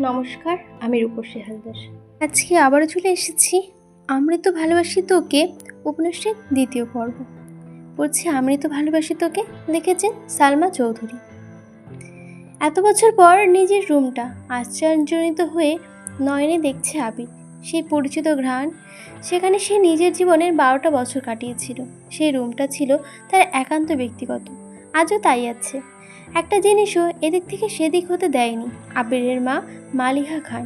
নমস্কার, আমি রূপসী হালদার। আজকে আবারও চলে এসেছি আমৃত ভালোবাসি তোকে উপন্যাসের দ্বিতীয় পর্ব। পড়ছি আমৃত ভালোবাসি তোকে লিখেছেন সালমা চৌধুরী। এত বছর পর নিজের রুমটা আশ্চর্যজনিত হয়ে নয়নে দেখছে আবির। সেই পরিচিত ঘ্রাণ, সেখানে সে নিজের জীবনের বারোটা বছর কাটিয়েছিল। সেই রুমটা ছিল তার একান্ত ব্যক্তিগত। আজও তাই আছে। একটা জিনিসও এদিক থেকে সেদিক হতে দেয়নি আবিরের মা মালিহা খান।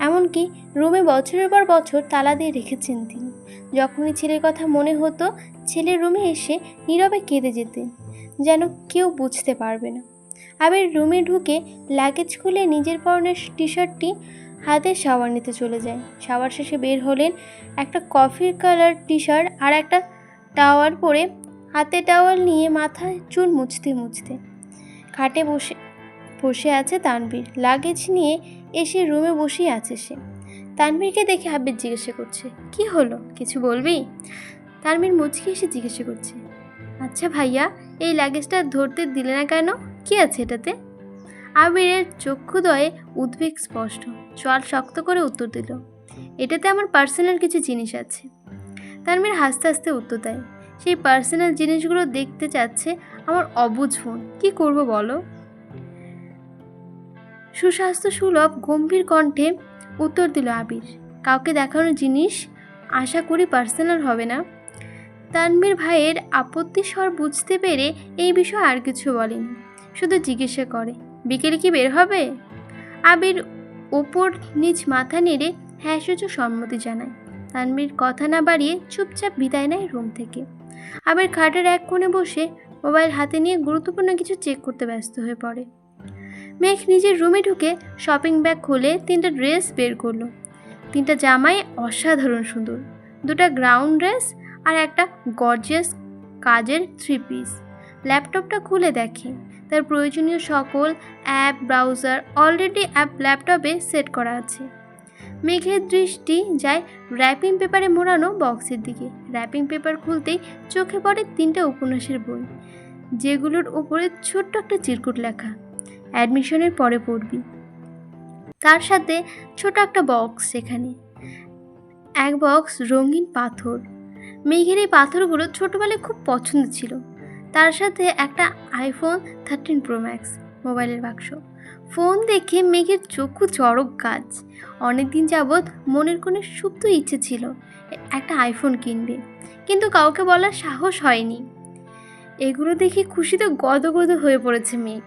এমনকি রুমে বছরের পর বছর তালা দিয়ে রেখেছেন তিনি। যখনই ছেলের কথা মনে হতো, ছেলের রুমে এসে নীরবে কেঁদে যেতেন, যেন কেউ বুঝতে পারবে না। আবির রুমে ঢুকে লাগেজ খুলে নিজের পরনের টি শার্টটি হাতে শাওয়ার নিতে চলে যায়। শাওয়ার শেষে বের হলেন একটা কফি কালার টি শার্ট আর একটা টাওয়ার পরে হাতে টাওয়াল নিয়ে মাথায় চুল মুছতে মুছতে। খাটে বসে বসে আছে তানবীর লাগেজ নিয়ে এসে রুমে বসেই আছে সে। তানবীরকে দেখে আবির জিজ্ঞাসা করছে, কি হলো? কিছু বলবি? তানবীর মুচকি এসে জিজ্ঞাসা করছে আচ্ছা ভাইয়া, এই লাগেজটা ধরতে দিলে না কেন? কি আছে এটাতে? আবিরের চক্ষুদয়ে উদ্বেগ স্পষ্ট। চল শক্ত করে উত্তর দিল, এটাতে আমার পার্সোনাল কিছু জিনিস আছে। তানবীর হাসতে হাসতে উত্তর দেয় সেই পার্সোনাল জিনিসগুলো দেখতে চাচ্ছে আমার অবুঝ কি করব বলো? সুস্বাস্থ্য সুলভ, গম্ভীর কণ্ঠে উত্তর দিল আবির, কাউকে দেখানোর জিনিস আশা করি পার্সোনাল হবে না। তানবীর ভাইয়ের আপত্তি স্বর বুঝতে পেরে এই বিষয়ে আর কিছু বলেনি, শুধু জিজ্ঞাসা করে, বিকেলে কি বের হবে? আবির ওপর নিজ মাথা নেড়ে হ্যাঁ সূচক সম্মতি জানায়। তানবীর কথা না বাড়িয়ে চুপচাপ বিদায় নেয় রুম থেকে। আবির খাটের এক কোণে বসে মোবাইল হাতে নিয়ে গুরুত্বপূর্ণ কিছু চেক করতে ব্যস্ত হয়ে পড়ে। মেঘ নিজের রুমে ঢুকে শপিং ব্যাগ খুলে তিনটা ড্রেস বের করল। তিনটা জামাই অসাধারণ সুন্দর। দুটো গ্রাউন্ড ড্রেস আর একটা গর্জিয়াস কাজের থ্রি পিস ল্যাপটপটা খুলে দেখে। তার প্রয়োজনীয় সকল অ্যাপ ব্রাউজার অলরেডি অ্যাপ ল্যাপটপে সেট করা আছে। মেঘের দৃষ্টি যায় র্যাপিং পেপারে মোড়ানো বক্সের দিকে। র্যাপিং পেপার খুলতেই চোখে পড়ে তিনটা উপন্যাসের বই, যেগুলোর ওপরে ছোট্ট একটা চিরকুট লেখা। অ্যাডমিশনের পরে পড়বি। তার সাথে ছোট একটা বক্স সেখানে। এক বক্স রঙিন পাথর। মেঘের এই পাথরগুলো ছোটোবেলায় খুব পছন্দ ছিল। তার সাথে একটা আইফোন থার্টিন প্রো ম্যাক্স মোবাইলের বাক্স। ফোন দেখে মেঘের চক্ষু চড়ক কাজ অনেকদিন যাবৎ মনের কোনো সুপ্ত ইচ্ছে ছিল একটা আইফোন কিনবে, কিন্তু কাউকে বলার সাহস হয়নি। এগুলো দেখে খুশিতে গদগদ হয়ে পড়েছে মেঘ।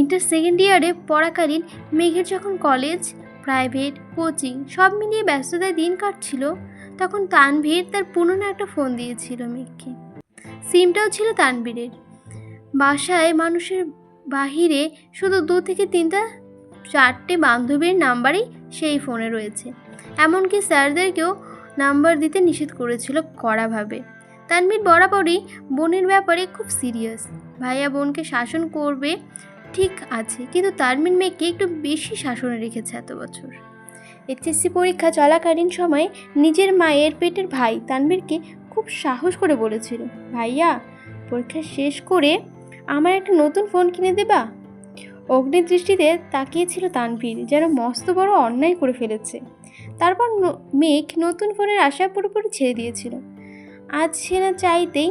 ইন্টার সেকেন্ড ইয়ারে পড়াকালীন মেঘের যখন কলেজ প্রাইভেট কোচিং সব মিলিয়ে ব্যস্ততায় দিন কাটছিল, তখন তানভীর তার পুরনো একটা ফোন দিয়েছিল মেঘকে। সিমটাও ছিল তানবীরের বাসায় মানুষের বাহিরে শুধু দু থেকে তিনটা, চারটে বান্ধবীর নাম্বারই সেই ফোনে রয়েছে। এমনকি স্যারদেরকেও নাম্বার দিতে নিষেধ করেছিল কড়াভাবে। তানবীর বরাবরই বোনের ব্যাপারে খুব সিরিয়াস। ভাইয়া বোনকে শাসন করবে, ঠিক আছে, কিন্তু তানবীর মেয়েকে একটু বেশি শাসনে রেখেছে এত বছর। এইচএসসি পরীক্ষা চলাকালীন সময়ে নিজের মায়ের পেটের ভাই তানবীরকে খুব সাহস করে বলেছিল, ভাইয়া, পরীক্ষা শেষ করে আমার একটা নতুন ফোন কিনে দেবা? অগ্নি দৃষ্টিতে তাকিয়েছিল তানভীর, যেন মস্ত বড় অন্যায় করে ফেলেছে। তারপর মেঘ নতুন ফোনের আশা পুরোপুরি ছেড়ে দিয়েছিল। আজ সে না চাইতেই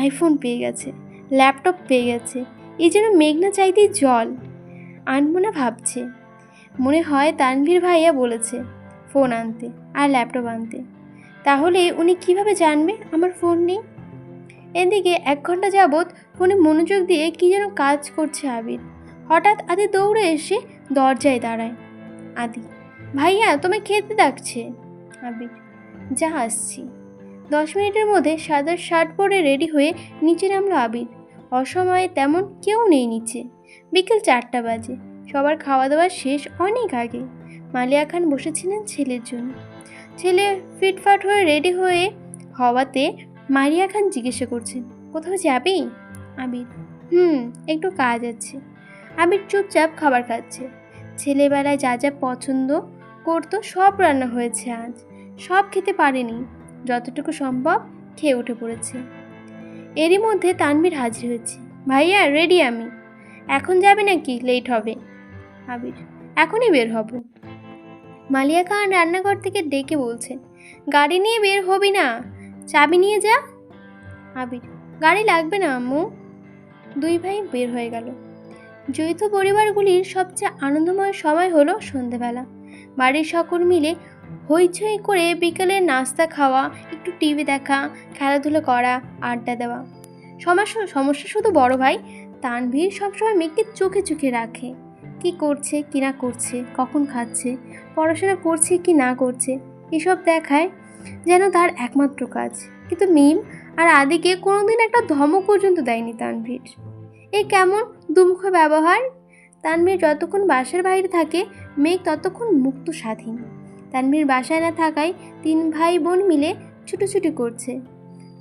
আইফোন পেয়ে গেছে ল্যাপটপ পেয়ে গেছে এই যেন মেঘ না চাইতেই জল। আনব না ভাবছে, মনে হয় তানভীর ভাইয়া বলেছে ফোন আনতে আর ল্যাপটপ আনতে। তাহলে উনি কীভাবে জানবে আমার ফোন নেই? এদিকে এক ঘণ্টা যাবৎ ফোনে মনোযোগ দিয়ে কী যেন কাজ করছে আবির। হঠাৎ আদি দৌড়ে এসে দরজায় দাঁড়ায়। আদি, ভাইয়া, তোমায় খেতে ডাকছে। আবির, যা আসছি। দশ মিনিটের মধ্যে সাদা শার্ট পরে রেডি হয়ে নিচে নামলো আবির। অসময়ে তেমন কেউ নেই নিচে। বিকেল চারটা বাজে। সবার খাওয়া দাওয়া শেষ অনেক আগে। মালিয়া খান বসেছিলেন ছেলের জন্য। ছেলে ফিটফাট হয়ে রেডি হয়ে হওয়াতে মারিয়া খান জিজ্ঞাসা করছেন, কোথাও যাবি? আবির, হুম, একটু কাজ আছে। আবির চুপচাপ খাবার খাচ্ছে। ছেলেবেলায় যা যা পছন্দ করতো সব রান্না হয়েছে আজ। সব খেতে পারেনি। যতটুকু সম্ভব খেয়ে উঠে পড়েছে। এরই মধ্যে তানভীর হাজির হয়েছে। ভাইয়া রেডি আমি। এখন যাবে নাকি? লেট হবে। আবির, এখনই বের হব। মালিয়া খান রান্নাঘর থেকে ডেকে বলছেন, গাড়ি নিয়ে বের হবি না? চাবি নিয়ে যা। আবির, গাড়ি লাগবে না, আম্মু। দুই ভাই বের হয়ে গেল। যৌথ পরিবারগুলির সবচেয়ে আনন্দময় সময় হলো সন্ধেবেলা। বাড়ির সকল মিলে হইচই করে বিকেলের নাস্তা খাওয়া, একটু টিভি দেখা, খেলাধুলো করা, আড্ডা দেওয়া। সমস্যা সমস্যা শুধু বড় ভাই, তানভীর সবসময় মেয়েকে চোখে চোখে রাখে। কি করছে, কি না করছে, কখন খাচ্ছে, পড়াশোনা করছে কি না করছে, এসব দেখায় যেন তার একমাত্র কাজ। কিন্তু মিম আর আদিকে কোনোদিন একটা ধমক পর্যন্ত দেয়নি তানভীর। এ কেমন দুমুখ ব্যবহার? তানভীর যতক্ষণ বাসার বাইরে থাকে, মেঘ ততক্ষণ মুক্ত স্বাধীন। তানভীর বাসায় না থাকায় তিন ভাই বোন মিলে ছুটোছুটি করছে।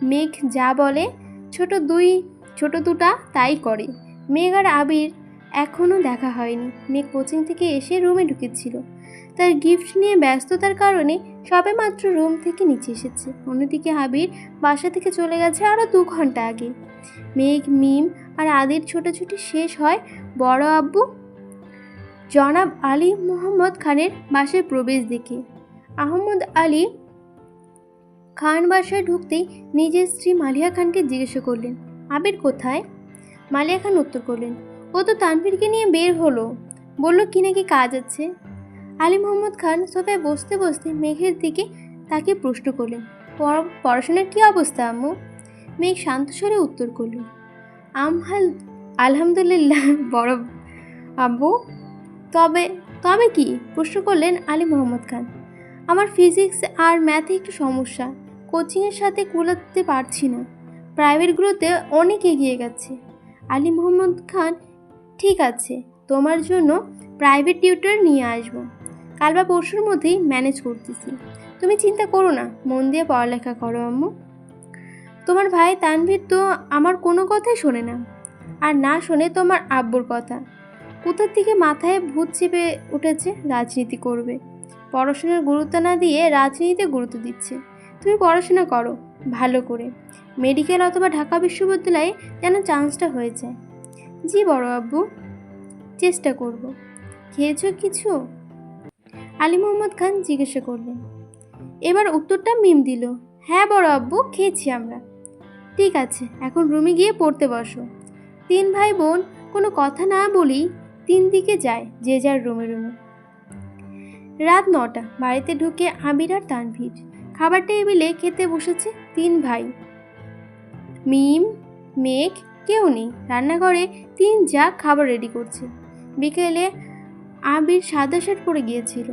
মেঘ যা বলে, ছোট দুই, ছোট দুটা তাই করে। মেঘ আর আবির এখনও দেখা হয়নি। মেঘ কোচিং থেকে এসে রুমে ঢুকেছিল। তার গিফট নিয়ে ব্যস্ততার কারণে সবে মাত্র রুম থেকে নিচে এসেছে। অন্যদিকে আবির বাসা থেকে চলে গেছে আরও দু ঘণ্টা আগে। মেঘ, মিম আর আদির ছোটাছুটি শেষ হয় বড় আব্বু জনাব আলী মোহাম্মদ খানের বাসায় প্রবেশ দেখে আহমদ আলী খান বাসায় ঢুকতেই নিজের স্ত্রী মালিয়া খানকে জিজ্ঞাসা করলেন, আবির কোথায়? মালিয়া খান উত্তর করলেন, ও তো তানভীরকে নিয়ে বের হলো। বলল, কি নাকি কাজ আছে? আলী মোহাম্মদ খান সোফায় বসতে বসতে মেঘের দিকে তাকে প্রশ্ন করলেন পড়াশোনার কী অবস্থা আম্মু? মেঘ শান্ত স্বরে উত্তর করল আমহাল আলহামদুলিল্লাহ, বড় আব্বু তবে তবে কি? প্রশ্ন করলেন আলী মোহাম্মদ খান, আমার ফিজিক্স আর ম্যাথে একটু সমস্যা। কোচিংয়ের সাথে কুলাতে পারছি না। প্রাইভেটগুলোতে অনেক এগিয়ে গেছে। আলী মোহাম্মদ খান, ঠিক আছে, তোমার জন্য প্রাইভেট টিউটর নিয়ে আসব। কাল বা পরশুর মধ্যেই ম্যানেজ করতেছি। তুমি চিন্তা করো না, মন দিয়ে পড়ালেখা করো আম্মু। তোমার ভাই তানভীর তো আমার কোনো কথাই শোনে না। আর না শোনে তোমার আব্বুর কথা। কোথার থেকে মাথায় ভূত চেপে উঠেছে, রাজনীতি করবে। পড়াশোনার গুরুত্ব না দিয়ে রাজনীতিতে গুরুত্ব দিচ্ছে। তুমি পড়াশোনা করো, ভালো করে। মেডিকেল অথবা ঢাকা বিশ্ববিদ্যালয়ে যেন চান্সটা হয়ে যায় জি বড় আব্বু, চেষ্টা করব। খেয়েছো কিছু? আলী মোহাম্মদ খান জিজ্ঞাসা করলেন, এবার উত্তরটা মিম দিল। হ্যাঁ বড় আব্বু, খেয়েছি আমরা। ঠিক আছে, এখন রুমে গিয়ে পড়তে বসো। তিন ভাই বোন, কোনো কথা না বলেই তিন দিকে যায়, যে যার রুমে রুমে। রাত নটা, বাড়িতে ঢুকে আবির আর তানভীর। খাবার টেবিলে খেতে বসেছে তিন ভাই। মিম, মেঘ, কেউ নেই। রান্নাঘরে তিন যা খাবার রেডি করছে। বিকেলে আবির সাদা শার্ট পরে গিয়েছিল।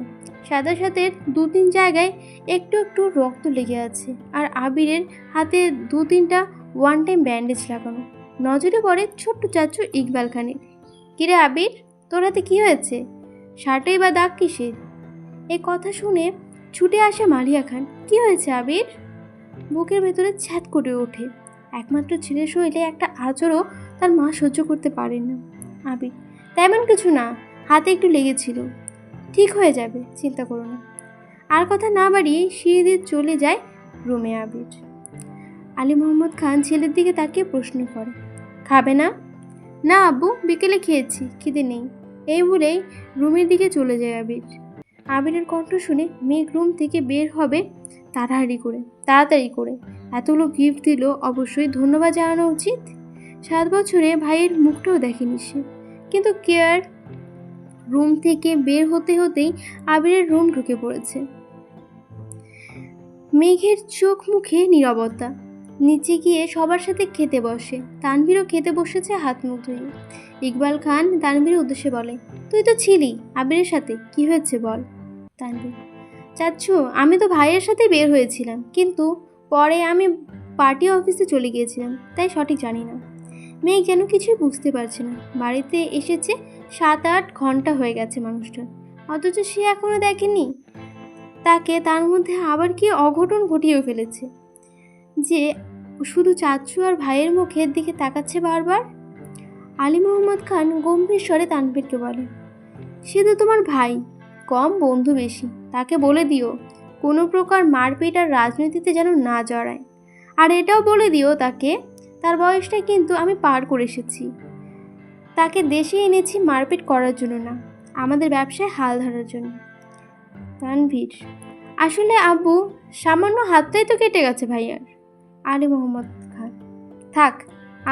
সাদা শার্টের দু তিন জায়গায় একটু একটু রক্ত লেগে আছে। আর আবিরের হাতে দু তিনটা ওয়ান টাইম ব্যান্ডেজ লাগানো। নজরে পড়ে ছোট্ট চাচু ইকবাল খানের। কিরে আবির, তোর হাতে কী হয়েছে? শার্টেই বা দাগ কিসের? এই কথা শুনে ছুটে আসে মালিয়া খান। কি হয়েছে আবির? বুকের ভেতরে ছ্যাদ করে ওঠে। একমাত্র ছেলের শরীরে একটা আচরও তার মা সহ্য করতে পারেন না আবির, তেমন কিছু না। হাতে একটু লেগেছিল। ঠিক হয়ে যাবে, চিন্তা করো না। আর কথা না বাড়িয়ে সিঁড়ি দিয়ে চলে যায় রুমে আবির। আলী মোহাম্মদ খান ছেলের দিকে তাকিয়ে প্রশ্ন করে, খাবে না? না আব্বু, বিকেলে খেয়েছি, খিদে নেই। এই বলেই রুমের দিকে চলে যায় আবির। আবিরের কণ্ঠ শুনে মেঘ রুম থেকে বের হবে তাড়াতাড়ি করে তাড়াতাড়ি করে। এতগুলো গিফট দিল, অবশ্যই ধন্যবাদ জানানো উচিত। সাত বছরে ভাইয়ের মুখটাও দেখেনি সে। কিন্তু কেয়ার রুম থেকে বের হতে হতেই আবিরের রুম ঢুকে পড়েছে। মেঘের চোখ মুখে নীরবতা। নিচে গিয়ে সবার সাথে খেতে বসে। তানভীরও খেতে বসেছে হাত মুখ ধুয়ে। ইকবাল খান তানভীরের উদ্দেশ্যে বলে, তুই তো ছিলি আবিরের সাথে, কি হয়েছে বল? তানভীর চাচ্ছু আমি তো ভাইয়ের সাথে বের হয়েছিলাম, কিন্তু পরে আমি পার্টি অফিসে চলে গিয়েছিলাম, তাই সঠিক জানি না। মেয়ে যেন কিছুই বুঝতে পারছে না। বাড়িতে এসেছে সাত আট ঘণ্টা হয়ে গেছে মানুষটা। অথচ সে এখনও দেখেনি। তাকে তার মধ্যে আবার কি অঘটন ঘটিয়ে ফেলেছে? যে শুধু চাচ্ছু আর ভাইয়ের মুখের দিকে তাকাচ্ছে বারবার? আলী মোহাম্মদ খান গম্ভীর স্বরে তানভীরকে বলে, সে তো তোমার ভাই, কম বন্ধু বেশি। তাকে বলে দিও, কোনো প্রকার মারপিট আর রাজনীতিতে যেন না জড়ায়। আর এটাও বলে দিও তাকে তার বয়সটা কিন্তু আমি পার করে এসেছি। তাকে দেশে এনেছি মারপিট করার জন্য না, আমাদের ব্যবসায় হাল ধরার জন্য। তানভীর, আসলে আব্বু, সামান্য হাতটাই তো কেটে গেছে ভাইয়ার। আলী মোহাম্মদ খান, থাক,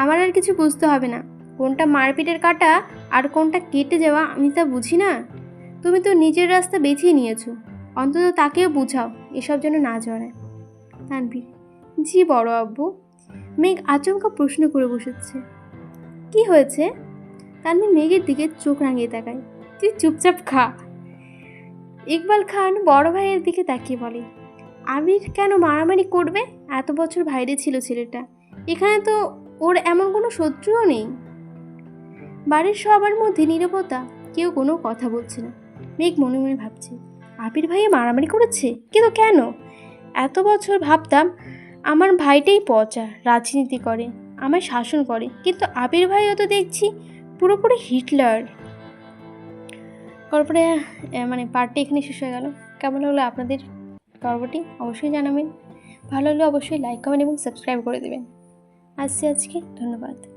আমার আর কিছু বুঝতে হবে না। কোনটা মারপিটের কাটা আর কোনটা কেটে যাওয়া আমি তা বুঝি না? তুমি তো নিজের রাস্তা বেছিয়ে নিয়েছো, অন্তত তাকেও বুঝাও, এসব যেন না জড়ায়। তানভীর, জি বড় আব্বু। মেঘ আচমকা প্রশ্ন করে বসেছে। কি হয়েছে? তানভীর মেঘের দিকে চোখ রাঙিয়ে তাকায়। তুই চুপচাপ খা। ইকবাল খান বড় ভাইয়ের দিকে তাকিয়ে বলে আবির কেন মারামারি করবে? এত বছর বাইরে ছিল ছেলেটা। এখানে তো ওর এমন কোনো শত্রুও নেই। বাড়ির সবার মধ্যে নীরবতা, কেউ কোনো কথা বলছে না। মেঘ মনে মনে ভাবছে আবির ভাইয়া মারামারি করেছে? কিন্তু কেন? এত বছর ভাবতাম আমার ভাইটাই পচা, রাজনীতি করে, আমায় শাসন করে। কিন্তু আবির ভাইও তো দেখছি পুরোপুরি হিটলার। গল্পটা মানে পার্টটি এখানে শেষ হয়ে গেল। কেমন হলো আপনাদের পর্বটি অবশ্যই জানাবেন। ভালো হলে অবশ্যই লাইক কমেন্ট এবং সাবস্ক্রাইব করে দেবেন। আসছি আজকে। ধন্যবাদ।